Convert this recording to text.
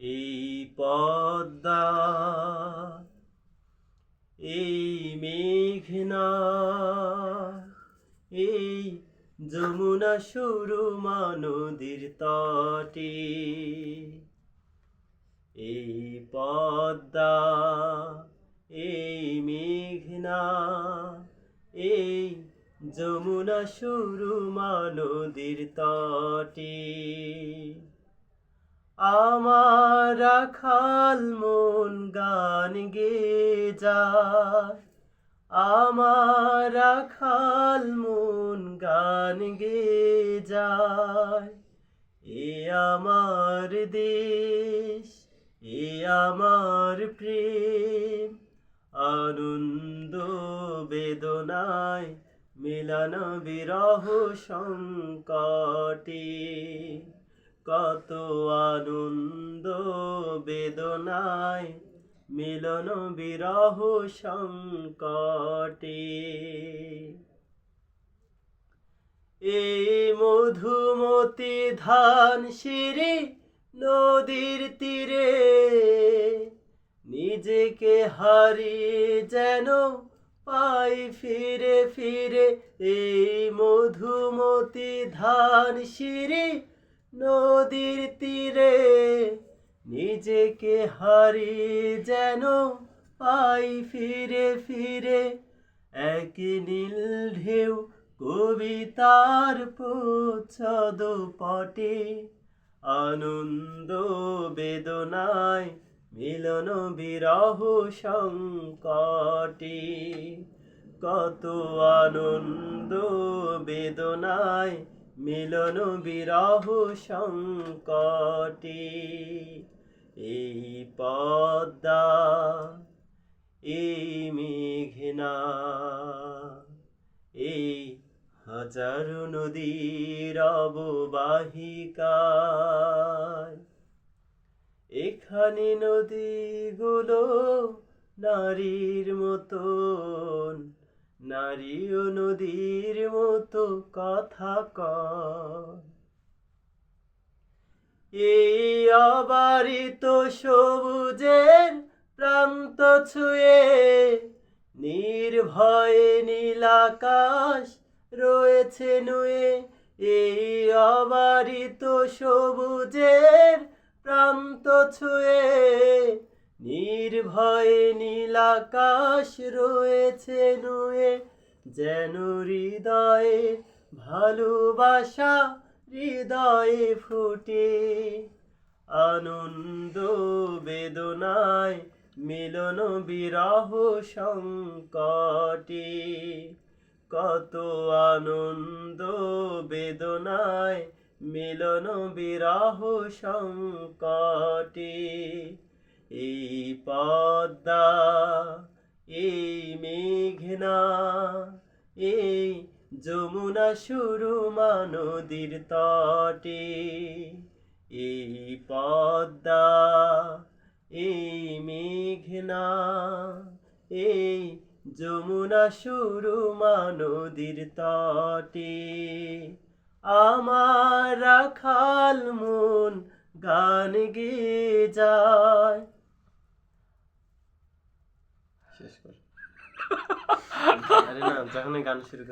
এই পদ্মা, এই মেঘনা, এই যমুনা সুরমা নদীর তটে। এই পদ্মা, এই মেঘনা, এই যমুনা সুরমা নদীর তটে। আমার রাখাল মন গান গে যায় আমার রাখাল মন গান গে যায় এ আমার দেশ, এ আমার প্রেম। আনন্দ বেদনায় মিলন বিরহ সংকটে। কত আনন্দ, বেদনায় মিলন বিরহ সংকটে। এই মধুমতি ধান শিরে, নদীর তীরে, নিজেকে হারিয়ে যেন পাই ফিরে ফিরে। এই মধুমতি ধান শিরে নদীর তীরে নিজেকে হারিয়ে যেন পাই ফিরে ফিরে। এক নীল ঢেউ কবিতার প্রচ্ছদ পটে। আনন্দ বেদনায় মিলন বিরহ সংকটে। কত আনন্দ বেদনায় মিলন বিরহ সংকটে, এই পদ্মা, এই মেঘনা, এই হাজারো নদীর অববাহিকায়। এখানে নদীগুলো নারীর মতন নারী ও নদীর মতো কথা কয়। এই অবারিত সবুজের প্রান্ত ছুঁয়ে নির্ভয়ে নীলাকাশ রয়েছে নুয়ে। এই অবারিত সবুজের প্রান্ত ছুঁয়ে নির্ভয়ে নীলাকাশ রয়েছে নুয়ে, যেন হৃদয়ে ভালোবাসা হৃদয়ে ফুটে। আনন্দ বেদনায় মিলন বিরহ সংকটে। কত আনন্দ বেদনায় মিলন বিরহ সংকটে। পদ্মা এই মেঘনা, এই যমুনা সুরমা নদীর তটে। এই পদ্মা, এই মেঘনা, এই যমুনা সুরমা নদীর তটে। আমার রাখাল মন গান গে যায় না যখন গান শুরু